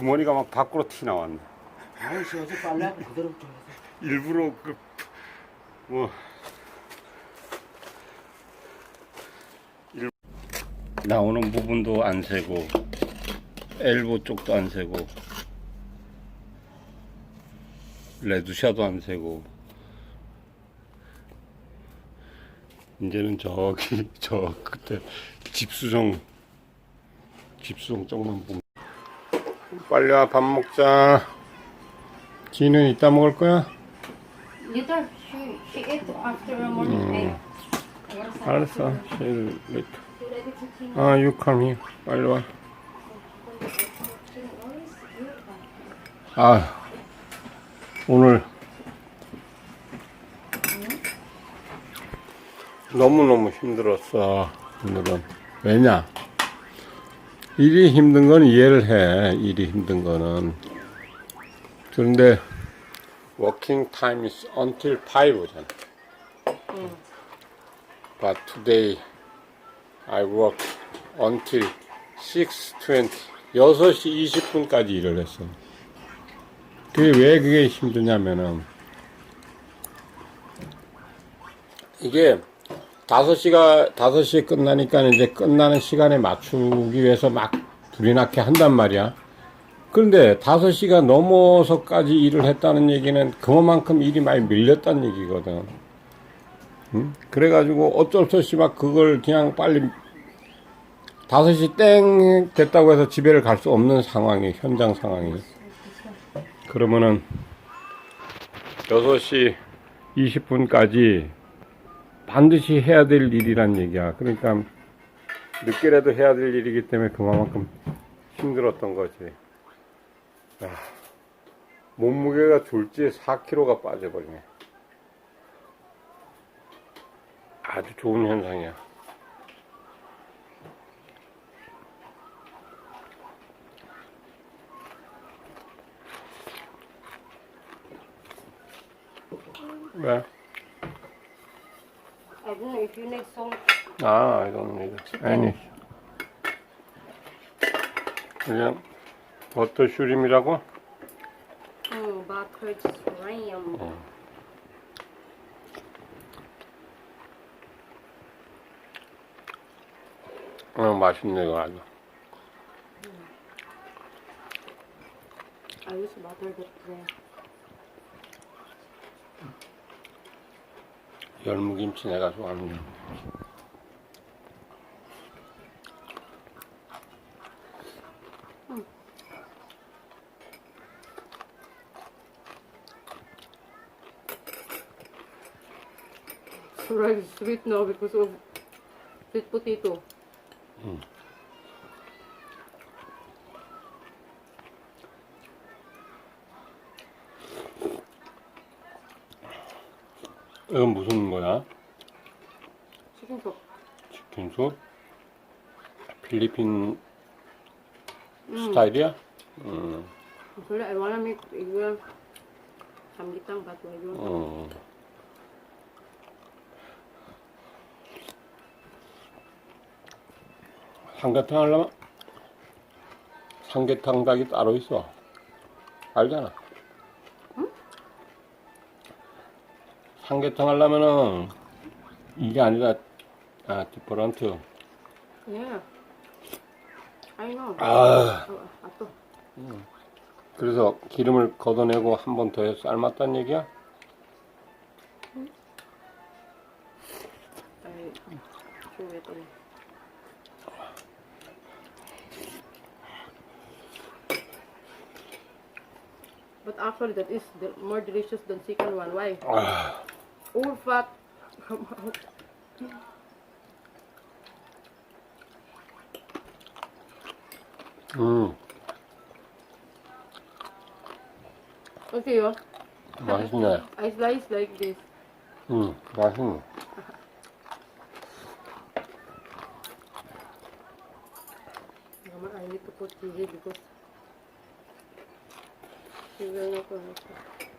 주머니가 막 밖으로 튀 나왔네. 아이씨 어제 빨래하고 그대로 좀 일부러 그, 뭐. 일... 나오는 부분도 안 세고, 엘보 쪽도 안 세고, 레두샤도 안 세고, 이제는 저기, 저, 그때 집수정, 집수정 쪽만 보면. 빨리 와, 밥 먹자. 지는 이따 먹을 거야? Later, she she ate after the morning egg. 알았어. she'll clean? 아, you come here. 빨리 와. 아, 오늘 너무너무 힘들었어. 오늘은. 왜냐? 일이 힘든 건 이해를 해. 일이 힘든 거는. 그런데 working time is until 5잖아. But today I work until 6.20 6시 20분까지 일을 했어. 그게 왜 그게 힘드냐면은 이게 5시가 5시에 끝나니까 이제 끝나는 시간에 맞추기 위해서 막 불이 나게 한단 말이야. 그런데 5시가 넘어서까지 일을 했다는 얘기는 그만큼 일이 많이 밀렸다는 얘기거든. 응? 그래가지고 어쩔 수 없이 막 그걸 그냥 빨리 5시 땡 됐다고 해서 집에를 갈 수 없는 상황이, 현장 상황이. 그러면은 6시 20분까지 반드시 해야 될 일이란 얘기야. 그러니까 늦게라도 해야 될 일이기 때문에 그만큼 힘들었던 거지. 아, 몸무게가 졸지에 4kg가 빠져버리네. 아주 좋은 현상이야. 왜? I don't know if you need salt. 아, I don't need it. any. 그냥 버터 슈림이라고? Mm, butter shrimp. 어, 맛있네, 이거 아주. I use butter but uh, 열무김치 내가 좋아하는 거. rice is sweet now because of sweet potato. 이건 무슨 거야? Soup. 치킨숲? 필리핀 스타일이야? 음, I wanna make 이거 I don't. 어. 삼계탕 하려면 삼계탕 닭이 따로 있어. 알잖아. 삼계탕 하려면은 이게 아니라 아 디퍼런트. I know. 아 어, 아 또. 그래서 기름을 걷어내고 한 번 더 해서 삶았단 얘기야? On. But actually, that is the more delicious than chicken one. Why? 아, All fat come out. 음, Okay, oh. 맛있네. I slice like this. 음, 맛있네. Mama, I need to put chili because she will not gonna.